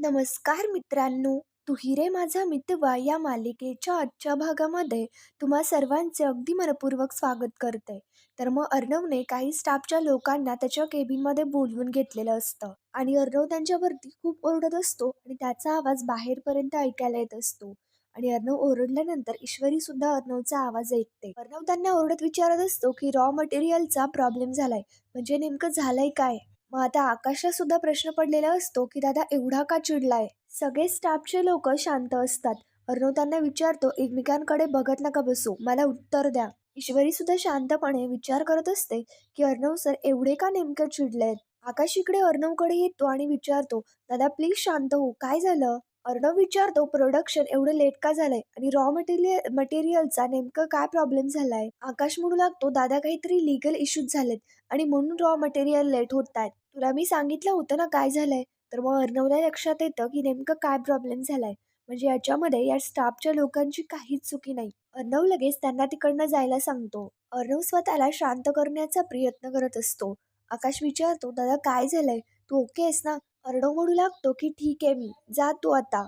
नमस्कार मित्रांनो तुहिरे माझा मितवा या मालिकेच्या आजच्या भागामध्ये तुम्हा सर्वांचे अगदी मनपूर्वक स्वागत करते. तर मग अर्णवने काही स्टाफच्या लोकांना त्याच्या केबिनमध्ये बोलवून घेतलेलं असतं आणि अर्णव त्यांच्यावरती खूप ओरडत असतो आणि त्याचा आवाज बाहेरपर्यंत ऐकायला येत असतो. आणि अर्णव ओरडल्यानंतर ईश्वरी सुद्धा अर्णवचा आवाज ऐकते. अर्णव त्यांना ओरडत विचारत असतो की रॉ मटेरियलचा प्रॉब्लेम झालाय. म्हणजे नेमकं झालंय काय? मग आता आकाशला सुद्धा प्रश्न पडलेला असतो की दादा एवढा का चिडलाय? सगळे स्टाफचे लोक शांत असतात. अर्णव त्यांना विचारतो एकमेकांकडे बघत नका बसू मला उत्तर द्या. ईश्वरी सुद्धा शांतपणे विचार करत असते की अर्णव सर एवढे का नेमकं चिडलेत? आकाश इकडे अर्णवकडे येतो आणि विचारतो दादा प्लीज शांत हो काय झालं? अर्णव विचारतो प्रोडक्शन एवढं लेट का झालंय? आणि रॉ मटेरियल मटेरियलचा नेमकं काय प्रॉब्लेम झालाय? आकाश म्हणू लागतो दादा काहीतरी लिगल इश्यूज झालेत आणि म्हणून रॉ मटेरियल लेट होत आहेत तुला मी सांगितलं होतं ना काय झालंय? तर मग अर्णवला लक्षात येतं की नेमकं काय प्रॉब्लेम झालाय. म्हणजे याच्यामध्ये या स्टाफच्या लोकांची काहीच चुकी नाही. अर्णव लगेच त्यांना तिकडनं जायला सांगतो. अर्णव स्वतःला शांत करण्याचा प्रयत्न करत असतो. आकाश विचारतो दादा काय झालंय? तू ओके आहेस ना? अर्णव म्हणू लागतो की ठीक आहे मी. जा तू आता.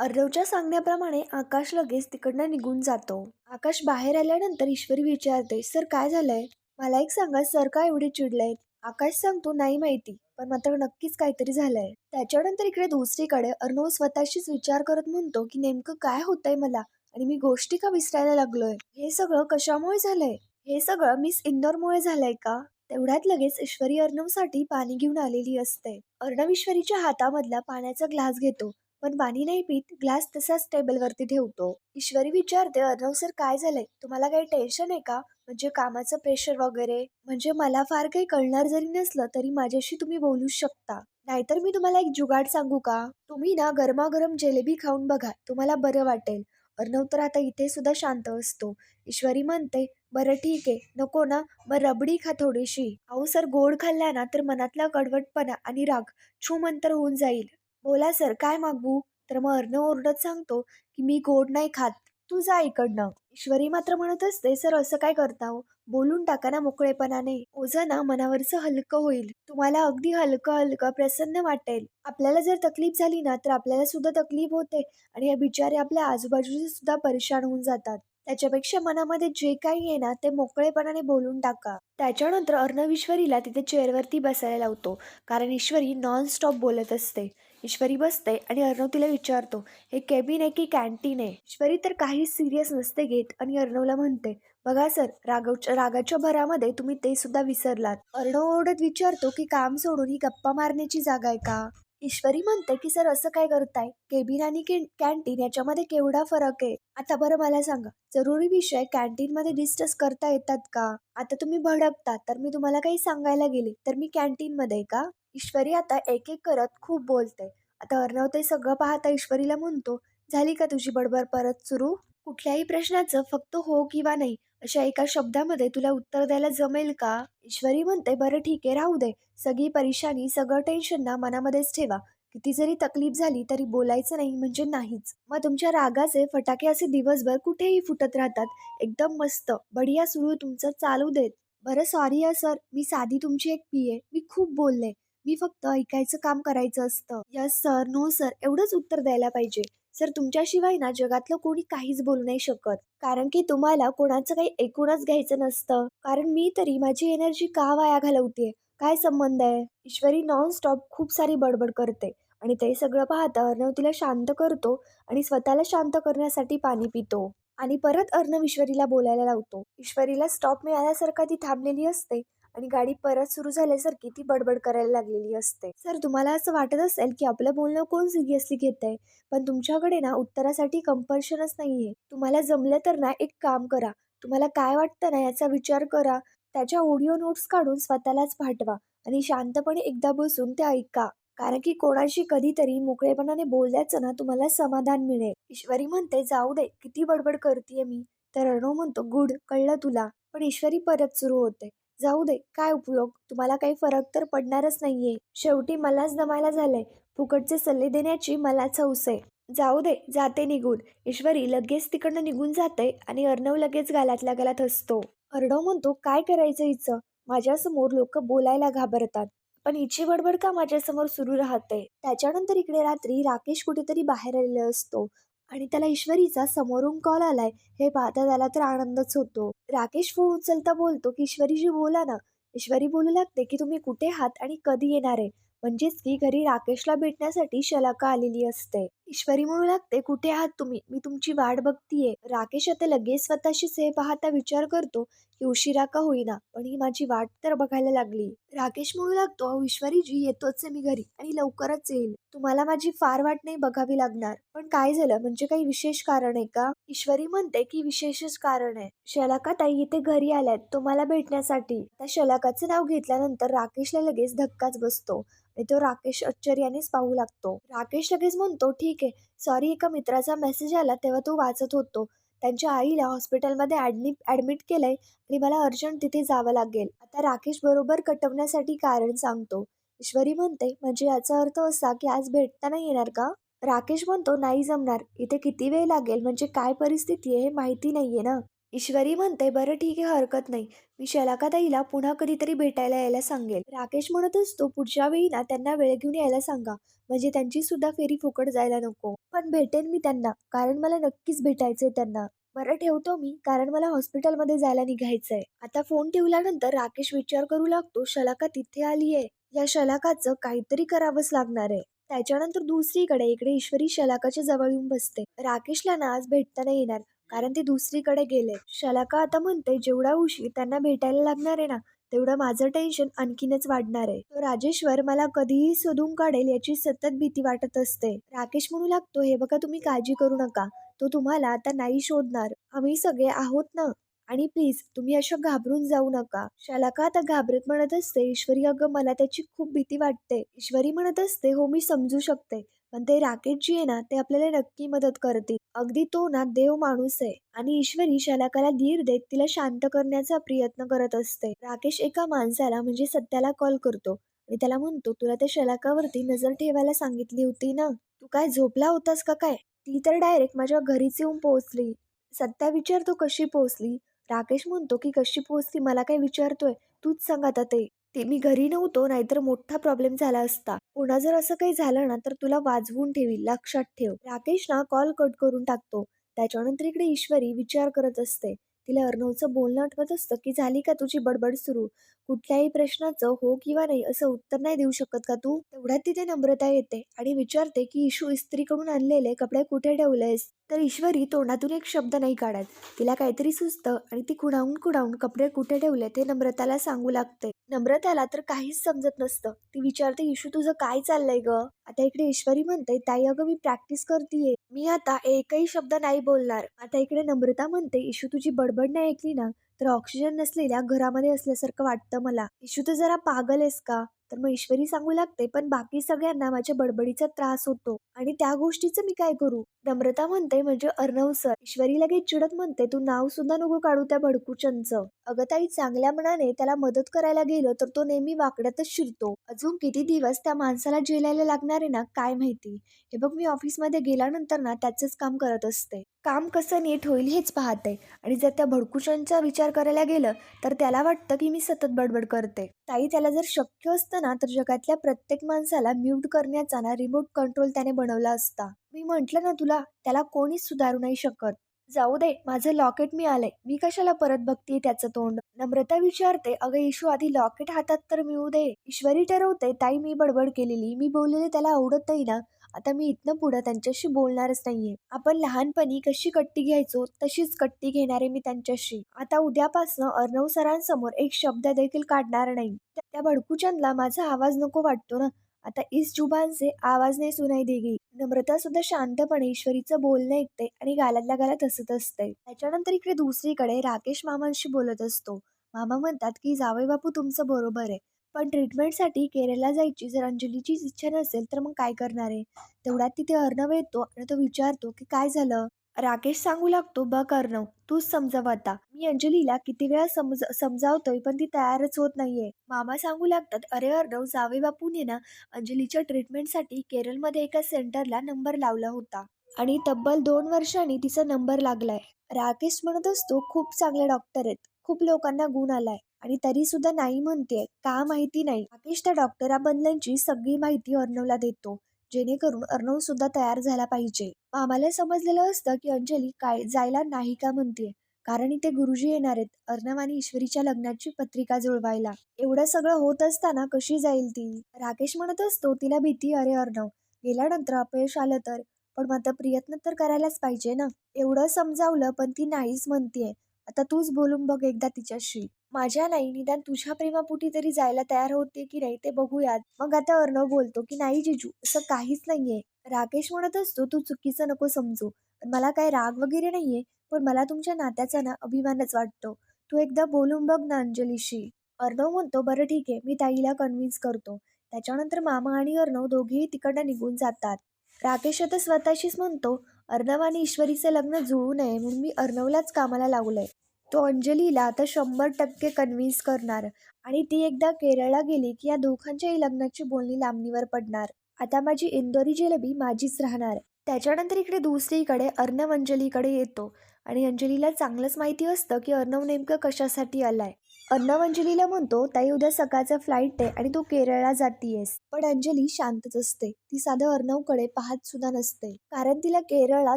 अर्णवच्या सांगण्याप्रमाणे आकाश लगेच तिकडनं निघून जातो. आकाश बाहेर आल्यानंतर ईश्वरी विचारते सर काय झालंय? मला एक सांगा सर का एवढे चिडलेत? आकाश सांगतो नाही माहिती पण मात्र नक्कीच काहीतरी झालंय. त्याच्यानंतर इकडे दुसरीकडे अर्णव स्वतःशीच विचार करत म्हणतो की नेमकं काय होतंय मला? आणि मी गोष्टी का विसरायला लागलोय? हे सगळं कशामुळे झालंय? हे सगळं मिस इंदोरमुळे झालंय का? तेवढ्यात लगेच ईश्वरी अर्णवसाठी पाणी घेऊन आलेली असते. अर्णव ईश्वरीच्या हातामधला पाण्याचा ग्लास घेतो पण पाणी नाही पित ग्लास तसाच टेबलवरती ठेवतो. ईश्वरी विचारते अर्णव सर काय झालंय? तुम्हाला काही टेन्शन आहे का? म्हणजे कामाचं प्रेशर वगैरे म्हणजे मला फार काही कळणार जरी नसलं तरी माझ्याशी तुम्ही बोलू शकता. नाहीतर मी तुम्हाला एक जुगाड सांगू का? तुम्ही ना गरमागरम जिलेबी खाऊन बघा तुम्हाला बरं वाटेल. अर्णव तर आता इथे सुद्धा शांत असतो. ईश्वरी म्हणते बरं ठीक आहे नको ना मग रबडी खा थोडीशी. अहो सर गोड खाल्ल्या ना तर मनातला कडवटपणा आणि राग छूमंतर होऊन जाईल. बोला सर काय मागवू? तर मग अर्णव ओरडत सांगतो की मी गोड नाही खात. तू जा इकडनं. ईश्वरी मात्र म्हणत असते सर असं काय करता हो? बोलून टाका ना मोकळेपणाने. ओझं ना मनावरचं हलकं होईल. तुम्हाला अगदी हलकं हलकं प्रसन्न वाटेल. आपल्याला जर तकलीफ झाली ना तर आपल्याला सुद्धा तकलीफ होते आणि या बिचारे आपल्या आजूबाजूचे सुद्धा परेशान होऊन जातात. त्याच्यापेक्षा मनामध्ये जे काही आहे ना ते मोकळेपणाने बोलून टाका. त्याच्यानंतर अर्णव ईश्वरीला तिथे चेअरवरती बसायला लावतो. कारण ईश्वरी नॉन स्टॉप बोलत असते. ईश्वरी बसते आणि अर्णव तिला विचारतो हे केबिन आहे की कॅन्टीन आहे? ईश्वरी तर काही सिरियस नसते घेत आणि अर्णवला म्हणते बघा सर रागवच्या रागाच्या भरामध्ये तुम्ही ते सुद्धा विसरलात. अर्णव ओरडत विचारतो की काम सोडून ही गप्पा मारण्याची जागा आहे का? ईश्वरी म्हणते की सर असं काय करताय? केबिन आणि कॅन्टीन याच्यामध्ये केवढा फरक आहे? आता बरं मला सांगा जरुरी विषय कॅन्टीन मध्ये डिस्कस करता येतात का? आता तुम्ही भडकता तर मी तुम्हाला काही सांगायला गेले तर मी कॅन्टीन मध्ये का? ईश्वरी आता एक एक करत खूप बोलते. आता अर्णव ते सगळं पाहता ईश्वरीला म्हणतो झाली का तुझी बडबड परत सुरू? कुठल्याही प्रश्नाचं फक्त हो किंवा नाही अशा एका शब्दामध्ये तुला उत्तर द्यायला जमेल का? ईश्वरी म्हणते बरं ठीक आहे राहू दे. सगळी परेशानी सगळं टेन्शन ना मनामध्येच ठेवा. किती जरी तकलीफ झाली तरी बोलायचं नाही म्हणजे नाहीच. मग तुमच्या रागाचे फटाके असे दिवसभर कुठेही फुटत राहतात. एकदम मस्त. बढिया सुरू तुमचं चालू देत. बरं सॉरी या सर मी साधी तुमची एक पी आहे मी खूप बोलले. मी फक्त ऐकायचं काम करायचं असतं. यस सर नो सर एवढंच उत्तर द्यायला पाहिजे. सर तुमच्याशिवाय ना जगातलं कोणी काहीच बोलू नाही शकत. कारण की तुम्हाला कोणाचं काही ऐकूनच घ्यायचं नसतं. कारण मी तरी माझी एनर्जी का वाया घालवते काय संबंध आहे? ईश्वरी नॉन स्टॉप खूप सारी बडबड करते. आणि ते सगळं पाहता अर्णव तिला शांत करतो आणि स्वतःला शांत करण्यासाठी पाणी पितो. आणि परत अर्णव ईश्वरीला बोलायला लावतो. ईश्वरीला स्टॉप मिळाल्यासारखा ती थांबलेली असते. आणि गाडी परत सुरू झाल्यासारखी ती बडबड करायला लागलेली असते. सर तुम्हाला असं वाटत असेल की आपलं बोलणं कोण सिरियसली घेत आहे पण तुमच्याकडे ना उत्तरासाठी कंपल्शनच नाहीये. तुम्हाला जमलं तर ना एक काम करा. तुम्हाला काय वाटतं ना याचा विचार करा. त्याच्या ऑडिओ नोट्स काढून स्वतःलाच पाठवा आणि शांतपणे एकदा बसून ते ऐका. कारण की कोणाशी कधीतरी मोकळेपणाने बोलल्याचं ना तुम्हाला समाधान मिळेल. ईश्वरी म्हणते जाऊ दे किती बडबड करते मी. तर अर्णव म्हणतो गुड कळलं तुला. पण ईश्वरी परत सुरू होते. जाऊ दे काय उपयोग? तुम्हाला काही फरक तर पडणारच नाहीये. शेवटी मलाच दमायला झालंय. फुकटचे सल्ले देण्याची मलाच हौस आहे. जाऊ दे जाते निघून. ईश्वरी लगेच तिकडनं निघून जाते आणि अर्णव लगेच गालातल्या गालात हसतो. अर्णव म्हणतो काय करायचं हिचं? माझ्यासमोर लोक बोलायला घाबरतात. पण हिची बडबड का माझ्यासमोर सुरू राहते? त्याच्यानंतर इकडे रात्री राकेश कुठेतरी बाहेर आलेला असतो. आणि त्याला ईश्वरीचा समोरून कॉल आलाय. हे पाहता त्याला तर आनंदच होतो. राकेश फोन उचलता बोलतो की ईश्वरीजी बोला ना. ईश्वरी बोलू लागते की तुम्ही कुठे आहात आणि कधी येणार आहे? म्हणजेच की घरी राकेशला भेटण्यासाठी शलाका आलेली असते. ईश्वरी म्हणू लागते कुठे आहात तुम्ही? मी तुमची वाट बघतीये. राकेश आता लगेच स्वतःशीच हे पाहता विचार करतो की उशिरा का होईना पण ही माझी वाट तर बघायला लागली. राकेश म्हणू लागतो ईश्वरीजी येतोच आहे मी घरी आणि लवकरच येईल. तुम्हाला माझी फार वाट नाही बघावी लागणार. पण काय झालं? म्हणजे काही विशेष कारण आहे का? ईश्वरी म्हणते की विशेषच कारण आहे. शलाका ताई इथे घरी आल्यात तुम्हाला भेटण्यासाठी. त्या शलाकाचं नाव घेतल्यानंतर राकेशला लगेच धक्काच बसतो आणि तो राकेश आश्चर्यानेच पाहू लागतो. राकेश लगेच म्हणतो ठीक ठीक आहे. सॉरी एका मित्राचा मेसेज आला तेव्हा तो वाचत होतो. त्यांच्या आईला हॉस्पिटलमध्ये ॲडमिट ॲडमिट केलंय आणि मला अर्जंट तिथे जावं लागेल. आता राकेश बरोबर कटवण्यासाठी कारण सांगतो. ईश्वरी म्हणते म्हणजे याचा अर्थ असा की आज भेटता नाही येणार का? राकेश म्हणतो नाही जमणार. इथे किती वेळ लागेल? म्हणजे काय परिस्थिती आहे हे माहिती नाहीये ना. ईश्वरी म्हणते बरं ठीक आहे हरकत नाही. मी शलाकाताईला पुन्हा कधीतरी भेटायला यायला सांगेल. राकेश म्हणत असतो पुढच्या वेळी ना त्यांना वेळ घेऊन यायला सांगा. म्हणजे त्यांची सुद्धा फेरी फुकट जायला नको. पण भेटेन मी त्यांना कारण मला नक्कीच भेटायचंय त्यांना. बरं ठेवतो मी कारण मला हॉस्पिटलमध्ये जायला निघायचंय. आता फोन ठेवल्यानंतर राकेश विचार करू लागतो शलाका तिथे आली आहे या शलाकाचं काहीतरी करावंच लागणार आहे. त्याच्यानंतर दुसरीकडे इकडे ईश्वरी शलाकाच्या जवळ येऊन बसते. राकेशला ना आज भेटता नाही येणार. कारण ते दुसरीकडे गेले शलाका आता म्हणते जेवढा उशीर त्यांना भेटायला लागणार आहे ना तेवढं माझं टेन्शन आणखीनच वाढणार आहे. तो राजेश्वर मला कधीही शोधून काढेल याची सतत भीती वाटत असते. राकेश म्हणू लागतो हे बघा तुम्ही काळजी करू नका. तो तुम्हाला आता नाही शोधणार. आम्ही सगळे आहोत ना. आणि प्लीज तुम्ही अशा घाबरून जाऊ नका. शलाका आता घाबरत म्हणत असते ईश्वरी अगं मला त्याची खूप भीती वाटते. ईश्वरी म्हणत असते हो मी समजू शकते. पण ते राकेश जी आहे ना ते आपल्याला नक्की मदत करतील. अगदी तो ना देव माणूस आहे आणि ईश्वरी शलाकाला धीर देत तिला शांत करण्याचा प्रयत्न करत असते. राकेश एका माणसाला म्हणजे सत्याला कॉल करतो आणि त्याला म्हणतो तुला त्या शलाकावरती नजर ठेवायला सांगितली होती ना. तू काय झोपला होतास का काय? ती तर डायरेक्ट माझ्या घरीच येऊन पोहोचली. सत्या विचारतो कशी पोहोचली? राकेश म्हणतो की कशी पोहोचली? मला काय विचारतोय? तूच सांग आता ते. ते मी घरी नव्हतो नाहीतर मोठा प्रॉब्लेम झाला असता. पुन्हा जर असं काही झालं ना तर तुला वाजवून ठेवी लक्षात ठेव. राकेश ना कॉल कट करून टाकतो. त्याच्यानंतर इकडे ईश्वरी विचार करत असते. तिला अर्णवचं बोलणं आठवत असतं की झाली का तुझी बडबड सुरू? कुठल्याही प्रश्नाचं हो किंवा नाही असं उत्तर नाही देऊ शकत का तू? तेवढ्यात तिथे नम्रता येते आणि विचारते की इशू इस्त्रीकडून आणलेले कपडे कुठे ठेवलेस? तर ईश्वरी तोंडातून एक शब्द नाही काढत. तिला काहीतरी सुचतं आणि ती कुणाहून कुणाहून कपडे कुठे ठेवले ते नम्रताला सांगू लागते. नम्रताला तर काहीच समजत नसतं. ती विचारते इशू तुझं काय चाललंय ग? आता इकडे ईश्वरी म्हणते ताई अगं मी प्रॅक्टिस करतीये. मी आता एकही शब्द नाही बोलणार. आता इकडे नम्रता म्हणते इशू तुझी बडबड नाही ऐकली ना? तर ऑक्सिजन नसलेल्या घरामध्ये असल्यासारखं वाटतं मला. इशू तर जरा पागल आहेस का? तर मग ईश्वरी सांगू लागते पण बाकी सगळ्यांना माझ्या बडबडीचा त्रास होतो आणि त्या गोष्टीचं मी काय करू? नम्रता म्हणते म्हणजे अर्णव सर ईश्वरी लगेच चिडत म्हणते तू नाव सुद्धा नको काढू त्या भडकुचनचं. अगं ताई चांगल्या मनाने त्याला मदत करायला गेलं तर तो नेहमी वाकड्यातच शिरतो. अजून किती दिवस त्या माणसाला जेलायला लागणार आहे ना काय माहिती? हे बघ मी ऑफिसमध्ये गेल्यानंतर ना त्याचंच काम करत असते. काम कसं नीट होईल हेच पाहते आणि जर त्या भडकुशांचा विचार करायला गेलं तर त्याला वाटतं की मी सतत बडबड करते. ताई त्याला जर शक्य असतं ना तर जगातल्या प्रत्येक माणसाला म्यूट करण्याचा ना रिमोट कंट्रोल त्याने बनवला असता. मी म्हटलं ना तुला त्याला कोणीच सुधारू नाही शकत. जाऊ दे माझं लॉकेट मी आलंय मी कशाला परत बघते त्याचं तोंड? नम्रता विचारते अगं इशू आधी लॉकेट हातात तर मिळू दे. ईश्वरी ठरवते ताई मी बडबड केलेली. मी बोललेले त्याला आवडत नाही ना. आता मी इथनं पुढं त्यांच्याशी बोलणारच नाहीये. आपण लहानपणी कशी कट्टी घ्यायचो तशीच कट्टी घेणारे मी त्यांच्याशी. आता उद्यापासनं अर्णव सरांसमोर एक शब्द देखील काढणार नाही. त्या भडकूचंदला माझा आवाज नको वाटतो ना. आता इस जुबान से आवाज नाही सुनाई देगी. नम्रता सुद्धा शांतपणे ईश्वरीचं बोलणं ऐकते आणि गालातल्या गालात हसत असते. त्याच्यानंतर इकडे दुसरीकडे राकेश मामांशी बोलत असतो. मामा म्हणतात की जावई बापू तुमचं बरोबर आहे. पण ट्रीटमेंटसाठी केरळला जायची. जर अंजलीचीच इच्छा नसेल तर मग काय करणार आहे? तेवढ्यात तिथे अर्णव येतो आणि तो विचारतो की काय झालं? राकेश सांगू लागतो बघ अर्णव तूच समजाव आता. मी अंजलीला किती वेळा समज समजावतोय पण ती तयारच होत नाहीये. मामा सांगू लागतात अरे अर्णव जावे बापूने ना. अंजलीच्या ट्रीटमेंटसाठी केरळमध्ये एका सेंटरला नंबर लावला होता. आणि तब्बल दोन वर्षांनी तिचा नंबर लागलाय. राकेश म्हणत असतो खूप चांगले डॉक्टर आहेत. खूप लोकांना गुण आलाय. आणि तरी सुद्धा नाही म्हणतेय का माहिती नाही. राकेश त्या डॉक्टराबद्दलची सगळी माहिती अर्णवला देतो जेणेकरून अर्णव सुद्धा तयार झाला पाहिजे. आम्हाला समजलेलं असतं की अंजली काय जायला नाही का म्हणते कारण इथे गुरुजी येणार आहेत अर्णव आणि ईश्वरीच्या लग्नाची पत्रिका जुळवायला. एवढं सगळं होत असताना कशी जाईल ती? राकेश म्हणत असतो तिला भीती अरे अर्णव गेल्यानंतर अपयश आलं तर पण मात्र प्रयत्न तर करायलाच पाहिजे ना. एवढं समजावलं पण ती नाहीच म्हणतीये. आता तूच बोलून बघ एकदा तिच्याशी. माझ्या नाही निदान तुझ्या प्रेमापोटी तरी जायला तयार होते की नाही ते बघूयात. मग आता अर्णव बोलतो की नाही जिजू असं काहीच नाहीये. राकेश म्हणत असतो तू चुकीचं नको समजू. पण मला काय राग वगैरे नाहीये. पण मला तुमच्या नात्याचा ना अभिमानच वाटतो. तू एकदा बोलून बघ ना अंजलीशी. अर्णव म्हणतो बरं ठीक आहे. मी ताईला कन्व्हिन्स करतो. त्याच्यानंतर मामा आणि अर्णव दोघेही तिकडनं निघून जातात. राकेश आता स्वतःशीच म्हणतो अर्णव आणि ईश्वरीचं लग्न जुळू नये म्हणून मी अर्णवलाच कामाला लावलंय. तो अंजलीला आता शंभर टक्के कन्व्हिन्स करणार आणि ती एकदा केरळला गेली की या दोघांच्याही लग्नाची बोलणी लांबणीवर पडणार. आता माझी इंदोरी जिलेबी माझीच राहणार. त्याच्यानंतर इकडे दुसरीकडे अर्णव अंजलीकडे येतो आणि अंजलीला चांगलंच माहिती असतं की अर्णव नेमकं कशासाठी आलाय. अर्णव अंजलीला म्हणतो ताई उद्या सकाळचा फ्लाईट आहे आणि तू केरळला जातीयेस. पण अंजली शांतच असते. ती साधं अर्णवकडे पाहत सुद्धा नसते. कारण तिला केरळला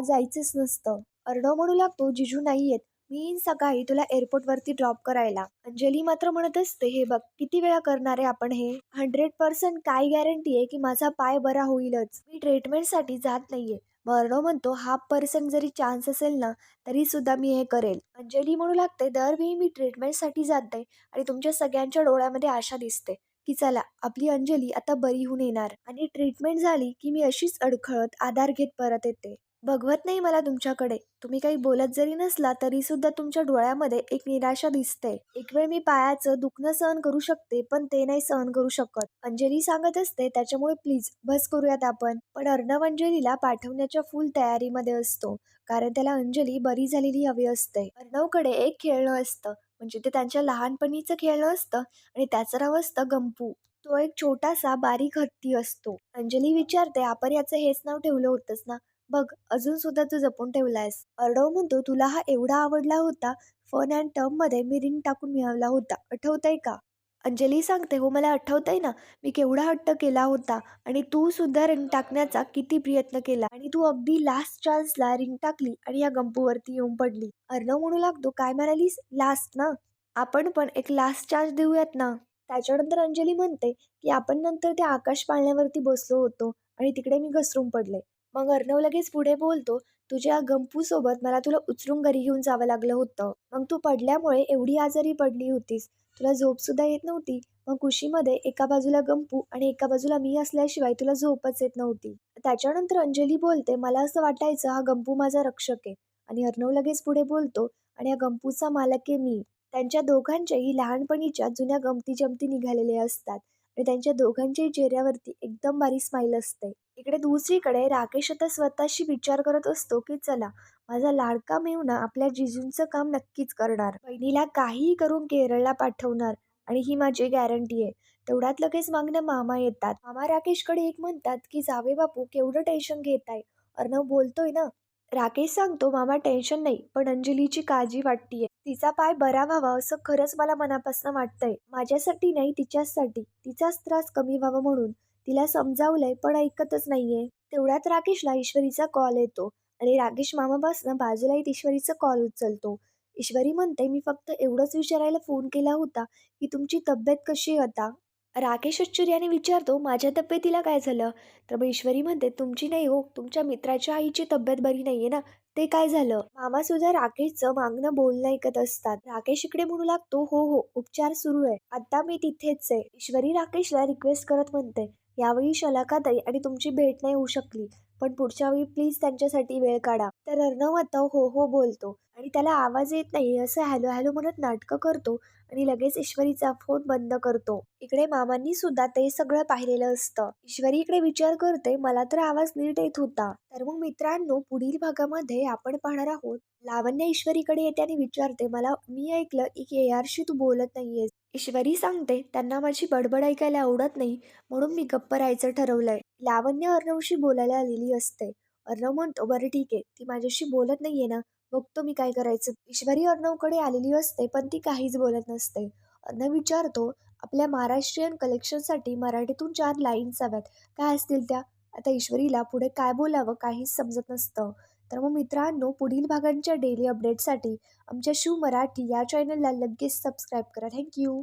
जायचंच नसतं. अर्णव म्हणू लागतो जिजू नाही येत मी येईन सकाळी तुला एअरपोर्ट वरती ड्रॉप करायला. अंजली मात्र म्हणत असते हे बघ किती वेळा करणार आहे आपण हे? हंड्रेड पर्सेंट काय गॅरंटी आहे की माझा पाय बरा होईलच? मी ट्रीटमेंटसाठी जात नाहीये. अर्णव म्हणतो हाफ पर्सेंट जरी चान्स असेल ना तरी सुद्धा मी हे करेल. अंजली म्हणू लागते दरवेळी मी ट्रीटमेंटसाठी जाते आणि तुमच्या सगळ्यांच्या डोळ्यामध्ये आशा दिसते की चला आपली अंजली आता बरी होऊन येणार आणि ट्रीटमेंट झाली की मी अशीच अडखळत आधार घेत परत येते. भगवत नाही मला तुमच्याकडे. तुम्ही काही बोलत जरी नसला तरी सुद्धा तुमच्या डोळ्यामध्ये एक निराशा दिसते एक वेळ मी पायाचं दुखणं सहन करू शकते पण ते नाही सहन करू शकत. अंजली सांगत असते त्याच्यामुळे प्लीज बस करूयात आपण. पण अर्णव अंजलीला पाठवण्याच्या फुल तयारीमध्ये असतो कारण त्याला अंजली बरी झालेली हवी असते. अर्णवकडे एक खेळणं असतं म्हणजे ते त्यांच्या लहानपणीचं खेळणं असतं आणि त्याचं नाव असतं गंपू. तो एक छोटासा बारीक हत्ती असतो. अंजली विचारते आपण याचं हेच नाव ठेवलं होतंच ना? बघ अजून सुद्धा तू जपून ठेवलायस. अर्णव म्हणतो तुला हा एवढा आवडला होता फन अँड टर्ममध्ये मी रिंग टाकून मिळवला होता. आठवतंय का? अंजली सांगते हो मला आठवतंय ना मी केवढा हट्ट केला होता आणि तू सुद्धा रिंग टाकण्याचा किती प्रयत्न केला आणि तू अगदी लास्ट चान्सला रिंग टाकली आणि या गंपूवरती येऊन पडली. अर्णव म्हणू लागतो काय म्हणालीस? लास्ट ना? आपण पण एक लास्ट चान्स देऊयात ना? त्याच्यानंतर अंजली म्हणते की आपण नंतर त्या आकाश पाळण्यावरती बसलो होतो आणि तिकडे मी घसरून पडले. मग अर्णव लगेच पुढे बोलतो तुझ्या गंपूसोबत मला तुला उचलून घरी घेऊन जावं लागलं होतं. मग तू पडल्यामुळे एवढी आजारी पडली होतीस. तुला झोप सुद्धा येत नव्हती. मग कुशीमध्ये एका बाजूला गंपू आणि एका बाजूला मी असल्याशिवाय तुला झोपच येत नव्हती. त्याच्यानंतर अंजली बोलते मला असं वाटायचं हा गंपू माझा रक्षक आहे. आणि अर्णव लगेच पुढे बोलतो आणि या गंपूचा मालक आहे मी. त्यांच्या दोघांच्याही लहानपणीच्या जुन्या गमती जमती निघालेल्या असतात. आणि त्यांच्या दोघांच्याही चेहऱ्यावरती एकदम बारी स्माईल असते. इकडे दुसरीकडे राकेश आता स्वतःशी विचार करत असतो की चला माझा लाडका मेवना आपल्या जिजूंचं काम नक्कीच करणार. बहिणीला काहीही करून केरळला पाठवणार आणि ही माझी गॅरंटी आहे. तेवढ्यात लगेच मागणं मामा येतात. मामा राकेशकडे एक म्हणतात की जावे बापू केवढं टेन्शन घेत आहे अर्णव बोलतोय ना. राकेश सांगतो मामा टेन्शन नाही पण अंजलीची काळजी वाटतीये. तिचा पाय बरा व्हावा असं खरंच मला मनापासून वाटतंय. माझ्यासाठी नाही तिच्यासाठी तिचाच त्रास कमी व्हावा म्हणून. तिला समजावलंय पण ऐकतच नाहीये. तेवढ्यात राकेशला ईश्वरीचा कॉल येतो. आणि राकेश मामापासून बाजूला येत ईश्वरीचा कॉल उचलतो. ईश्वरी म्हणते मी फक्त एवढंच विचारायला फोन केला होता की तुमची तब्येत कशी होता राकेश आश्चर्याने विचारतो माझ्या तब्येतीला काय झालं? तर मग ईश्वरी म्हणते तुमची नाही हो तुमच्या मित्राच्या आईची तब्येत बरी नाही आहे ना ते काय झालं? मामा सुद्धा राकेशचं मागणं बोलणं ऐकत असतात. राकेश इकडे म्हणू लागतो हो हो उपचार सुरू आहे आता मी तिथेच आहे. ईश्वरी राकेशला रिक्वेस्ट करत म्हणते यावेळी शलाकाताई आणि तुमची भेट नाही होऊ शकली पण पुढच्या वेळी प्लीज त्यांच्यासाठी वेळ काढा. तर अर्णव आता हो हो बोलतो. आणि त्याला आवाज येत नाही असं हॅलो हॅलो म्हणत नाटकं करतो आणि लगेच ईश्वरीचा फोन बंद करतो. इकडे मामांनी सुद्धा ते सगळं पाहिलेलं असतं. ईश्वरी इकडे विचार करते मला तर आवाज नीट येत होता. तर मग मित्रांनो पुढील भागामध्ये आपण पाहणार आहोत. लावण्य ईश्वरीकडे येते आणि विचारते मला मी ऐकलं की ए आरशी तू बोलत नाहीयेस. ईश्वरी सांगते त्यांना माझी बडबड ऐकायला आवडत नाही म्हणून मी गप्प राहायचं ठरवलंय. लावण्य अर्णवशी बोलायला आलेली असते. अर्णव म्हणतो बरं ठीक आहे. ती माझ्याशी बोलत नाहीये ना. बघतो मी काय करायचं. ईश्वरी अर्णवकडे आलेली असते पण ती काहीच बोलत नसते. अर्णव विचारतो आपल्या महाराष्ट्रीयन कलेक्शनसाठी मराठीतून चार लाईन्स हव्यात. काय असतील त्या? आता ईश्वरीला पुढे काय बोलावं काहीच समजत नसतं. तर मग मित्रांनो पुढील भागांच्या डेली अपडेटसाठी आमच्या शिव मराठी या चॅनलला लगेच सबस्क्राईब करा. थँक्यू